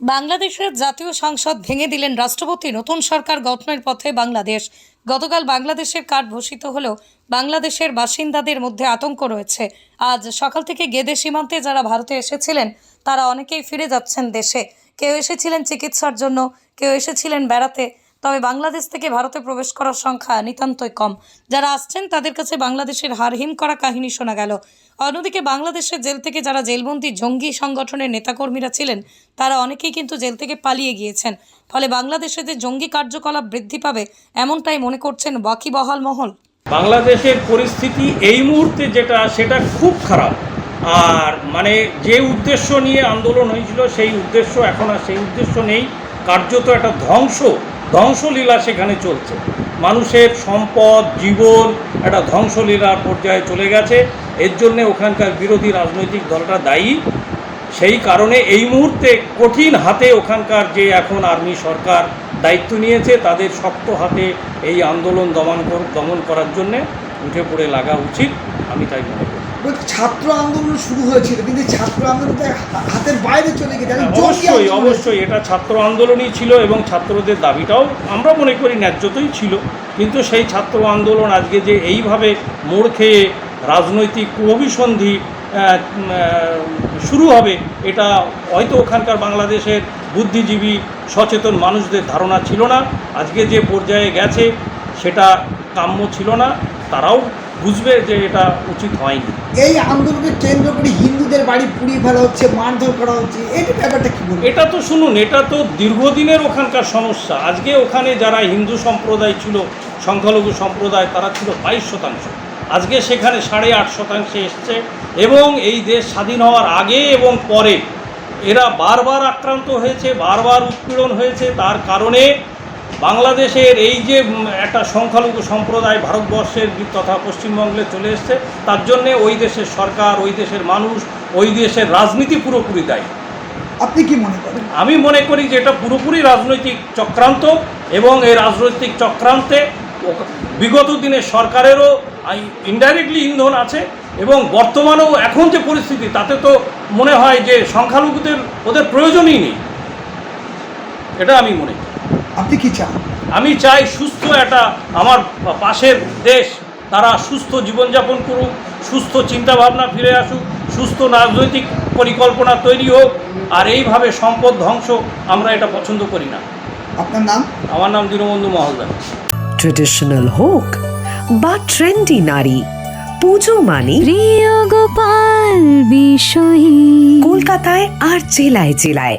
বাংলাদেশের জাতীয় সংসদ ভেঙে দিলেন রাষ্ট্রপতি। নতুন সরকার গঠনের পথে বাংলাদেশ। গতকাল বাংলাদেশের কার্ড ঘোষিত হলেও বাংলাদেশের বাসিন্দাদের মধ্যে আতঙ্ক রয়েছে। আজ সকাল থেকে গেদে সীমান্তে যারা ভারতে এসেছিলেন, তারা অনেকেই ফিরে যাচ্ছেন দেশে। কেউ এসেছিলেন চিকিৎসার জন্য, কেউ এসেছিলেন বেড়াতে। তবে বাংলাদেশ থেকে ভারতে প্রবেশ করার সংখ্যা নিতান্তই কম। যারা আসছেন, তাদের কাছে বাংলাদেশের হারহিম করা কাহিনী শোনা গেল। অন্যদিকে বাংলাদেশের জেল থেকে যারা জেলবন্দি জঙ্গি সংগঠনের নেতাকর্মীরা ছিলেন, তারা অনেকেই কিন্তু জেল থেকে পালিয়ে গিয়েছেন। ফলে বাংলাদেশে যে জঙ্গি কার্যকলাপ বৃদ্ধি পাবে, এমনটাই মনে করছেন ওয়াকিবহাল মহল। বাংলাদেশের পরিস্থিতি এই মুহূর্তে যেটা, সেটা খুব খারাপ। আর মানে যে উদ্দেশ্য নিয়ে আন্দোলন হয়েছিল, সেই উদ্দেশ্য এখন আর সেই উদ্দেশ্য নেই। কার্যত একটা ধ্বংস ধ্বংসলীলা সেখানে চলছে। মানুষের সম্পদ, জীবন একটা ধ্বংসলীলার পর্যায়ে চলে গেছে। এর জন্যে ওখানকার বিরোধী রাজনৈতিক দলটা দায়ী। সেই কারণে এই মুহূর্তে কঠিন হাতে ওখানকার যে এখন আর্মি সরকার দায়িত্ব নিয়েছে, তাদের শক্ত হাতে এই আন্দোলন দমন দমন করার জন্যে উঠে পড়ে লাগা উচিত। আমি তাই মনে করি। ছাত্র আন্দোলন শুরু হয়েছিল কিন্তু ছাত্র আন্দোলন হাতের বাইরে চলে গেছে। অবশ্যই অবশ্যই এটা ছাত্র আন্দোলনই ছিল এবং ছাত্রদের দাবিটাও আমরা মনে করি ন্যায্যতই ছিল। কিন্তু সেই ছাত্র আন্দোলন আজকে যে এইভাবে মোড় খেয়ে রাজনৈতিক অভিসন্ধি শুরু হবে এটা হয়তো ওখানকার বাংলাদেশের বুদ্ধিজীবী সচেতন মানুষদের ধারণা ছিল না। আজকে যে পর্যায়ে গেছে সেটা কাম্য ছিল না। তারাও বুঝবে যে এটা উচিত হয়নি। এই আন্দোলনকে কেন্দ্র করে হিন্দুদের বাড়ি পুড়িয়ে ফেলা হচ্ছে মারধর করা হচ্ছে এটা ব্যাপারটা কি এটা তো শুনুন এটা তো দীর্ঘদিনের ওখানকার সমস্যা। আজকে ওখানে যারা হিন্দু সম্প্রদায় ছিল সংখ্যালঘু সম্প্রদায় তারা ছিল বাইশ শতাংশ। আজকে সেখানে সাড়ে আট শতাংশে এসছে এবং এই দেশ স্বাধীন হওয়ার আগে এবং পরে এরা বারবার আক্রান্ত হয়েছে বারবার উৎপীড়ন হয়েছে। তার কারণে বাংলাদেশের এই যে একটা সংখ্যালঘু সম্প্রদায় ভারতবর্ষের তথা পশ্চিমবঙ্গে চলে এসছে তার জন্যে ওই দেশের সরকার ওই দেশের মানুষ ওই দেশের রাজনীতি পুরোপুরি দায়ী। আপনি কি মনে করেন? আমি মনে করি যে এটা পুরোপুরি রাজনৈতিক চক্রান্ত এবং এই রাজনৈতিক চক্রান্তে বিগত দিনের সরকারেরও ইনডাইরেক্টলি ইন্ধন আছে এবং বর্তমানেও এখন যে পরিস্থিতি তাতে তো মনে হয় যে সংখ্যালঘুদের ওদের প্রয়োজনই নেই। এটা আমি মনে করি। আপনি কি চান? আমি চাই সুস্থ একটা আমার পাশের দেশ তারা সুস্থ জীবনযাপন করুক সুস্থ চিন্তাভাবনা ফিরে আসুক সুস্থ রাজনৈতিক পরিকল্পনা তৈরি হোক আর এইভাবে সম্পদ ধ্বংস আমরা এটা পছন্দ করি না। আপনার নাম? আমার নাম দীনবন্ধু মহলদার। ট্রেডিশনাল হোক বা ট্রেন্ডি নারী পুজো মানে প্রিয় গোপাল বিষয়ী। কলকাতায় আর জেলায় জেলায়।